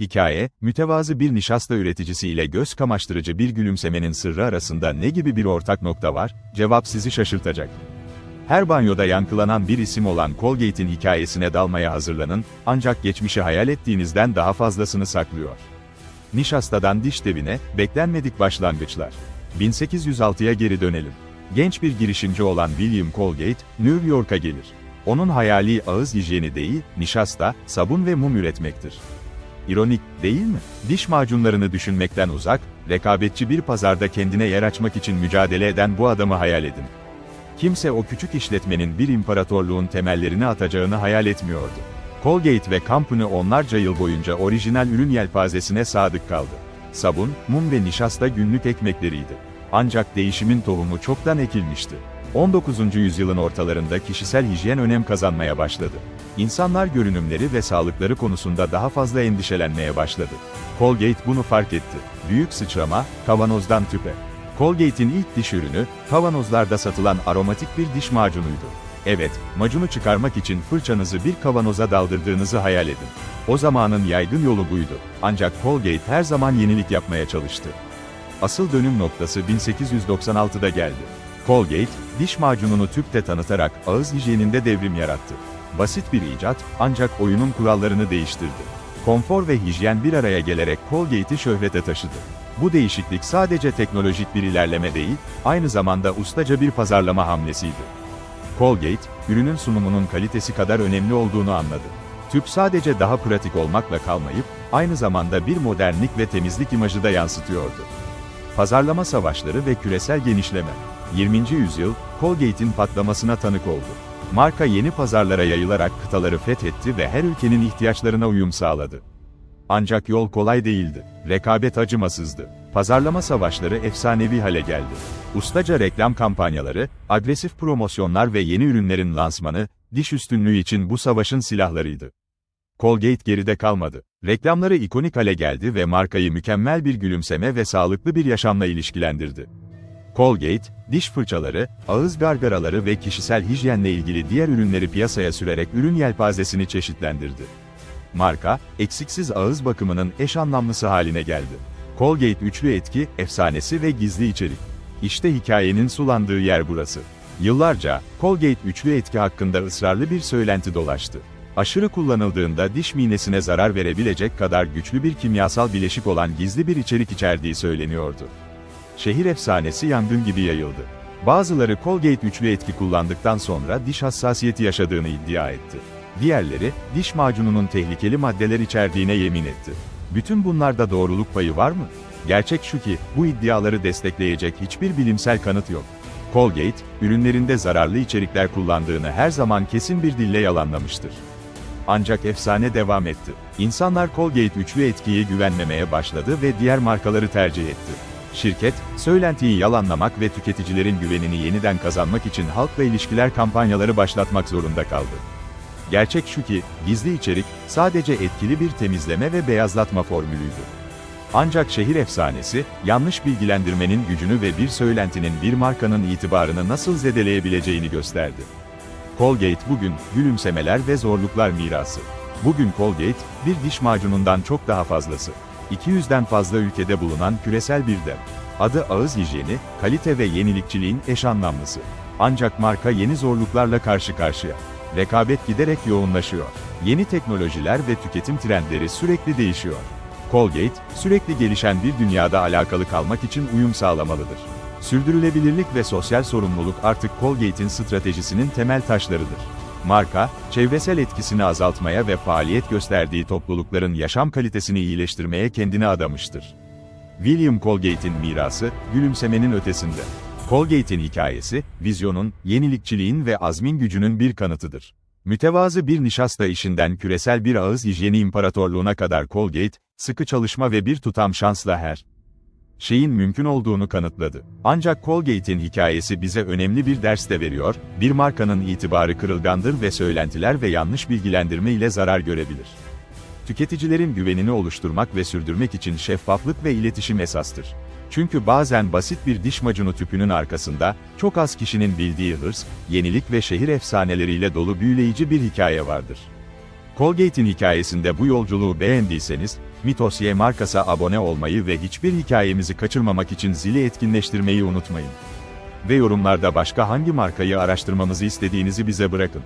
Hikaye, mütevazı bir nişasta üreticisi ile göz kamaştırıcı bir gülümsemenin sırrı arasında ne gibi bir ortak nokta var? Cevap sizi şaşırtacak. Her banyoda yankılanan bir isim olan Colgate'in hikayesine dalmaya hazırlanın, ancak geçmişi hayal ettiğinizden daha fazlasını saklıyor. Nişastadan diş devine, beklenmedik başlangıçlar. 1806'ya geri dönelim. Genç bir girişimci olan William Colgate, New York'a gelir. Onun hayali ağız hijyeni değil, nişasta, sabun ve mum üretmektir. İronik, değil mi? Diş macunlarını düşünmekten uzak, rekabetçi bir pazarda kendine yer açmak için mücadele eden bu adamı hayal edin. Kimse o küçük işletmenin bir imparatorluğun temellerini atacağını hayal etmiyordu. Colgate ve Company onlarca yıl boyunca orijinal ürün yelpazesine sadık kaldı. Sabun, mum ve nişasta günlük ekmekleriydi. Ancak değişimin tohumu çoktan ekilmişti. 19. yüzyılın ortalarında kişisel hijyen önem kazanmaya başladı. İnsanlar görünümleri ve sağlıkları konusunda daha fazla endişelenmeye başladı. Colgate bunu fark etti. Büyük sıçrama, kavanozdan tüpe. Colgate'in ilk diş ürünü, kavanozlarda satılan aromatik bir diş macunuydu. Evet, macunu çıkarmak için fırçanızı bir kavanoza daldırdığınızı hayal edin. O zamanın yaygın yolu buydu. Ancak Colgate her zaman yenilik yapmaya çalıştı. Asıl dönüm noktası 1896'da geldi. Colgate, diş macununu tüpte tanıtarak ağız hijyeninde devrim yarattı. Basit bir icat, ancak oyunun kurallarını değiştirdi. Konfor ve hijyen bir araya gelerek Colgate'i şöhrete taşıdı. Bu değişiklik sadece teknolojik bir ilerleme değil, aynı zamanda ustaca bir pazarlama hamlesiydi. Colgate, ürünün sunumunun kalitesi kadar önemli olduğunu anladı. Tüp sadece daha pratik olmakla kalmayıp, aynı zamanda bir modernlik ve temizlik imajı da yansıtıyordu. Pazarlama savaşları ve küresel genişleme. 20. yüzyıl, Colgate'in patlamasına tanık oldu. Marka yeni pazarlara yayılarak kıtaları fethetti ve her ülkenin ihtiyaçlarına uyum sağladı. Ancak yol kolay değildi. Rekabet acımasızdı. Pazarlama savaşları efsanevi hale geldi. Ustaca reklam kampanyaları, agresif promosyonlar ve yeni ürünlerin lansmanı, diş üstünlüğü için bu savaşın silahlarıydı. Colgate geride kalmadı. Reklamları ikonik hale geldi ve markayı mükemmel bir gülümseme ve sağlıklı bir yaşamla ilişkilendirdi. Colgate, diş fırçaları, ağız gargaraları ve kişisel hijyenle ilgili diğer ürünleri piyasaya sürerek ürün yelpazesini çeşitlendirdi. Marka, eksiksiz ağız bakımının eş anlamlısı haline geldi. Colgate üçlü etki, efsanesi ve gizli içerik. İşte hikayenin sulandığı yer burası. Yıllarca, Colgate üçlü etki hakkında ısrarlı bir söylenti dolaştı. Aşırı kullanıldığında diş minesine zarar verebilecek kadar güçlü bir kimyasal bileşik olan gizli bir içerik içerdiği söyleniyordu. Şehir efsanesi yangın gibi yayıldı. Bazıları Colgate üçlü etki kullandıktan sonra diş hassasiyeti yaşadığını iddia etti. Diğerleri, diş macununun tehlikeli maddeler içerdiğine yemin etti. Bütün bunlarda doğruluk payı var mı? Gerçek şu ki, bu iddiaları destekleyecek hiçbir bilimsel kanıt yok. Colgate, ürünlerinde zararlı içerikler kullandığını her zaman kesin bir dille yalanlamıştır. Ancak efsane devam etti. İnsanlar Colgate üçlü etkiye güvenmemeye başladı ve diğer markaları tercih etti. Şirket, söylentiyi yalanlamak ve tüketicilerin güvenini yeniden kazanmak için halkla ilişkiler kampanyaları başlatmak zorunda kaldı. Gerçek şu ki, gizli içerik, sadece etkili bir temizleme ve beyazlatma formülüydü. Ancak şehir efsanesi, yanlış bilgilendirmenin gücünü ve bir söylentinin bir markanın itibarını nasıl zedeleyebileceğini gösterdi. Colgate bugün, gülümsemeler ve zorluklar mirası. Bugün Colgate, bir diş macunundan çok daha fazlası. 200'den fazla ülkede bulunan küresel bir dev. Adı ağız hijyeni, kalite ve yenilikçiliğin eş anlamlısı. Ancak marka yeni zorluklarla karşı karşıya. Rekabet giderek yoğunlaşıyor. Yeni teknolojiler ve tüketim trendleri sürekli değişiyor. Colgate, sürekli gelişen bir dünyada alakalı kalmak için uyum sağlamalıdır. Sürdürülebilirlik ve sosyal sorumluluk artık Colgate'in stratejisinin temel taşlarıdır. Marka, çevresel etkisini azaltmaya ve faaliyet gösterdiği toplulukların yaşam kalitesini iyileştirmeye kendini adamıştır. William Colgate'in mirası, gülümsemenin ötesinde. Colgate'in hikayesi, vizyonun, yenilikçiliğin ve azmin gücünün bir kanıtıdır. Mütevazı bir nişasta işinden küresel bir ağız hijyeni imparatorluğuna kadar Colgate, sıkı çalışma ve bir tutam şansla her şeyin mümkün olduğunu kanıtladı. Ancak Colgate'in hikayesi bize önemli bir ders de veriyor, bir markanın itibarı kırılgandır ve söylentiler ve yanlış bilgilendirme ile zarar görebilir. Tüketicilerin güvenini oluşturmak ve sürdürmek için şeffaflık ve iletişim esastır. Çünkü bazen basit bir diş macunu tüpünün arkasında, çok az kişinin bildiği hırs, yenilik ve şehir efsaneleriyle dolu büyüleyici bir hikaye vardır. Colgate'in hikayesinde bu yolculuğu beğendiyseniz, Mitos Y markasa abone olmayı ve hiçbir hikayemizi kaçırmamak için zili etkinleştirmeyi unutmayın. Ve yorumlarda başka hangi markayı araştırmamızı istediğinizi bize bırakın.